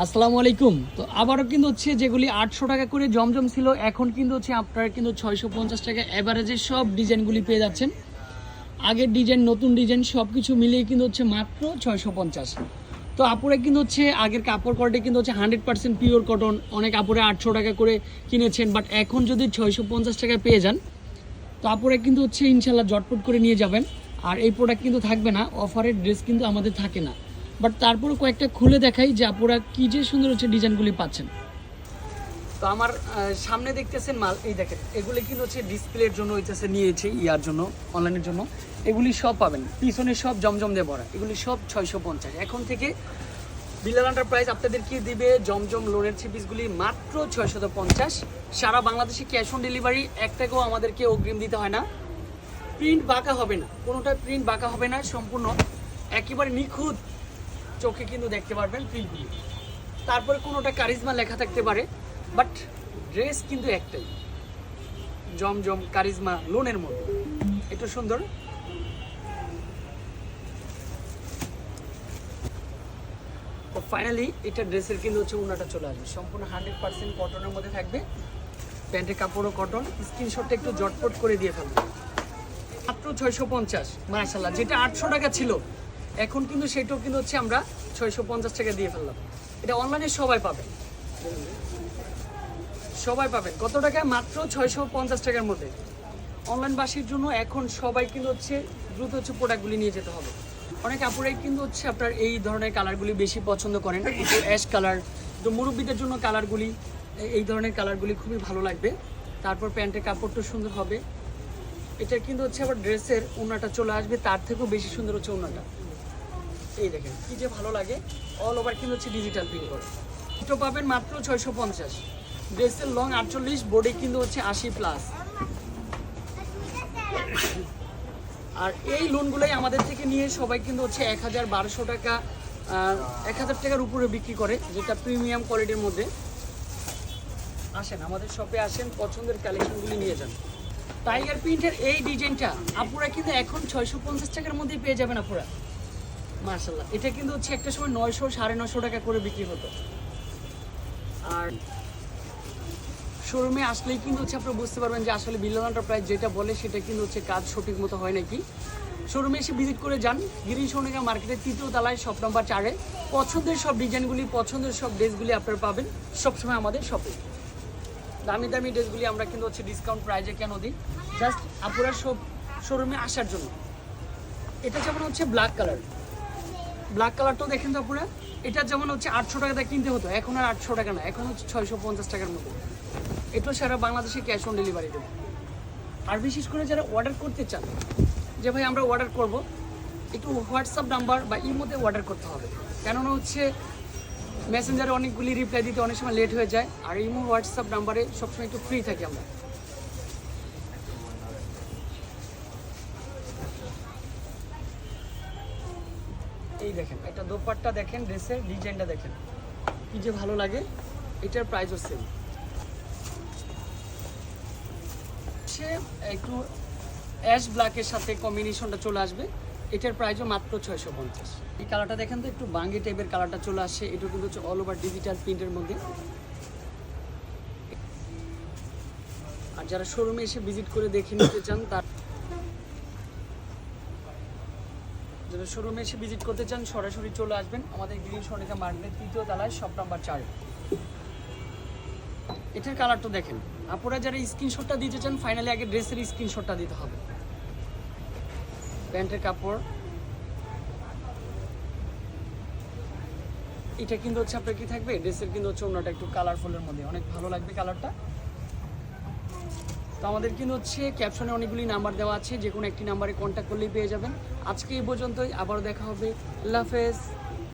আসসালামু আলাইকুম। তো আবারও কিন্তু হচ্ছে যেগুলি আটশো টাকা করে জমজম ছিল, এখন কিন্তু হচ্ছে আপনারা কিন্তু ছয়শো পঞ্চাশ টাকা অ্যাভারেজে সব ডিজাইনগুলি পেয়ে যাচ্ছেন। আগের ডিজাইন, নতুন ডিজাইন সব কিছু মিলিয়ে কিন্তু হচ্ছে মাত্র ছয়শো পঞ্চাশ। তো আপুরে কিন্তু হচ্ছে আগের কাপড় কোয়ালিটি কিন্তু হচ্ছে হান্ড্রেড পার্সেন্ট পিওর কটন অনেক আপুরে আটশো টাকা করে কিনেছেন বাট এখন যদি ছয়শো পঞ্চাশ টাকায় পেয়ে যান, তো আপুরা কিন্তু হচ্ছে ইনশাল্লাহ জটপট করে নিয়ে যাবেন। আর এই প্রোডাক্ট কিন্তু থাকবে না অফারের ড্রেস কিন্তু আমাদের থাকে না। বাট তারপরে কয়েকটা খুলে দেখাই যে আপুরা কি যে সুন্দর হচ্ছে ডিজাইনগুলি পাচ্ছেন। তো আমার সামনে দেখতেছেন মাল, এই দেখেন, এগুলি কিন্তু হচ্ছে ডিসপ্লের জন্য হইতেছে নিয়েছে ইয়ার জন্য অনলাইনের জন্য। এগুলি সব পাবেন, পিছনে সব জমজম দিয়ে ভরা, এগুলি সব ছয়শো পঞ্চাশ। এখন থেকে বিলাল এন্টারপ্রাইজ আপনাদেরকে দিবে জমজম লোনের পিসগুলি মাত্র ছয়শত পঞ্চাশ। সারা বাংলাদেশে ক্যাশ অন ডেলিভারি এক টাকাও আমাদেরকে অগ্রিম দিতে হয় না। প্রিন্ট বাঁকা হবে না কোনোটা প্রিন্ট বাঁকা হবে না, সম্পূর্ণ একেবারে নিখুঁত চোখে কিন্তু দেখতে পারবেন প্রিন্টগুলি তারপরে কোনোটা কারিজমা লেখা থাকতে পারে বাট ড্রেস কিন্তু একটাই। জমজম কারিজমা লোনের মধ্যে একটু সুন্দর। ফাইনালি এটা ড্রেসের কিন্তু হচ্ছে উনাটা চলে আসবে। সম্পূর্ণ হান্ড্রেড পার্সেন্ট কটনের মধ্যে থাকবে। প্যান্টের কাপড়ও কটন স্ক্রিনশটটা একটু জটপট করে দিয়ে ফেলবে মাত্র ছয়শো পঞ্চাশ মার্শাল্লাহ যেটা আটশো টাকা ছিল এখন কিন্তু সেটাও কিন্তু হচ্ছে আমরা ছয়শো পঞ্চাশ টাকা দিয়ে ফেললাম। এটা অনলাইনে সবাই পাবে। সবাই পাবে। কত টাকা? মাত্র ছয়শো পঞ্চাশ টাকার মধ্যে। অনলাইন বাসীর জন্য এখন সবাই কিন্তু হচ্ছে দ্রুত হচ্ছে প্রোডাক্টগুলি নিয়ে যেতে হবে। অনেক আপুরাই কিন্তু হচ্ছে আপনার এই ধরনের কালারগুলি বেশি পছন্দ করেন। একটু অ্যাশ কালার তো মুরব্বীদের জন্য কালারগুলি এই ধরনের কালারগুলি খুবই ভালো লাগবে। তারপর প্যান্টের কাপড়টা সুন্দর হবে। এটা কিন্তু হচ্ছে আবার ড্রেসের ওনাটা চলে আসবে। তার থেকেও বেশি সুন্দর হচ্ছে ওনাটা এই দেখেন, কি যে ভালো লাগে। অল ওভার কিন্তু হচ্ছে ডিজিটাল প্রিন্ট করে। এটা পাবেন মাত্র ছয়শো পঞ্চাশ। ড্রেসের লং আটচল্লিশ বোর্ডে কিন্তু হচ্ছে আশি প্লাস আর এই লোনগুলোই আমাদের থেকে নিয়ে সবাই কিন্তু হচ্ছে এক হাজার বারোশো টাকা এক হাজার টাকার উপরে বিক্রি করে, যেটা প্রিমিয়াম কোয়ালিটির মধ্যে। আসেন, আমাদের শপে আসেন, পছন্দের কালেকশনগুলি নিয়ে যান। টাইগার প্রিন্টের এই ডিজাইনটা আপুরা কিন্তু এখন ছয়শো পঞ্চাশ টাকার মধ্যেই পেয়ে যাবেন আপুরা। মার্শাল্লাহ এটা কিন্তু হচ্ছে একটা সময় নয়শো, সাড়ে নশো টাকা করে বিক্রি হতো। আর শোরুমে আসলেই কিন্তু হচ্ছে আপনারা বুঝতে পারবেন যে আসলে বিল্লাল এন্টারপ্রাইজ যেটা বলে সেটা কিন্তু হচ্ছে কাজ সঠিক মতো হয় নাকি। শোরুমে এসে ভিজিট করে যান। গিরিশ সোনিকা মার্কেটের তৃতীয় তলায় শপ নম্বর চারে। পছন্দের সব ডিজাইনগুলি, পছন্দের সব ড্রেসগুলি আপনারা পাবেন সবসময় আমাদের শপে দামি দামি ড্রেসগুলি আমরা কিন্তু হচ্ছে ডিসকাউন্ট প্রাইজে কেন দিই? জাস্ট আপুরা সব শোরুমে আসার জন্য। এটা যেমন হচ্ছে ব্ল্যাক কালার ব্ল্যাক কালারটাও দেখেন তো আপুরা এটা যেমন হচ্ছে আটশো টাকা কিনতে হতো, এখন আর আটশো টাকা না এখন হচ্ছে ছয়শো পঞ্চাশ টাকার মতো। এটা সারা বাংলাদেশে ক্যাশ অন ডেলিভারি দেবে। আর বিশেষ করে যারা অর্ডার করতে চান, যে ভাই আমরা অর্ডার করব, একটু হোয়াটসঅ্যাপ নাম্বার বা ইমোতে অর্ডার করতে হবে। কেননা হচ্ছে মেসেঞ্জারে অনেকগুলি রিপ্লাই দিতে অনেক সময় লেট হয়ে যায়, আর ইমো হোয়াটসঅ্যাপ নাম্বারে সবসময় একটু ফ্রি থাকি আমরা। এই দেখেন, এটা দোপাট্টা দেখেন, ড্রেসের ডিজাইনটা দেখেন। কি যে ভালো লাগে, এটার প্রাইসও সেম একটু অ্যাশ ব্ল্যাকের সাথে কম্বিনেশনটা চলে আসবে, এটার প্রাইসও মাত্র ছয়শো পঞ্চাশ। এই কালারটা দেখেন তো, একটু বাঙ্গি টাইপের কালারটা চলে আসছে এটা কিন্তু হচ্ছে অল ওভার ডিজিটাল প্রিন্টের মধ্যে। আর যারা শোরুমে এসে ভিজিট করে দেখে নিতে চান, তার যারা শোরুমে এসে ভিজিট করতে চান, সরাসরি চলে আসবেন। আমাদের গ্রিন সনিকা মার্কেটের তৃতীয় তলায় শপ নাম্বার চারে এটার কালারটা দেখেন। আপনারা যারা স্ক্রিনশটটা দিতে চান ফাইনালি আগে ড্রেসের স্ক্রিনশটটা দিতে হবে। প্যান্টের কাপড়। এটা কিন্তু হচ্ছে আপনার কি থাকবে? ড্রেসের কিন্তু হচ্ছে অন্যটা একটু কালারফুলের মধ্যে। অনেক ভালো লাগবে কালারটা তো আমাদের কিন্তু হচ্ছে ক্যাপশনে অনেকগুলি নাম্বার দেওয়া আছে যে কোনো একটি নাম্বারে কন্ট্যাক্ট করলেই পেয়ে যাবেন। আজকে এই পর্যন্তই, আবারও দেখা হবে। আল্লাহ হাফেজ।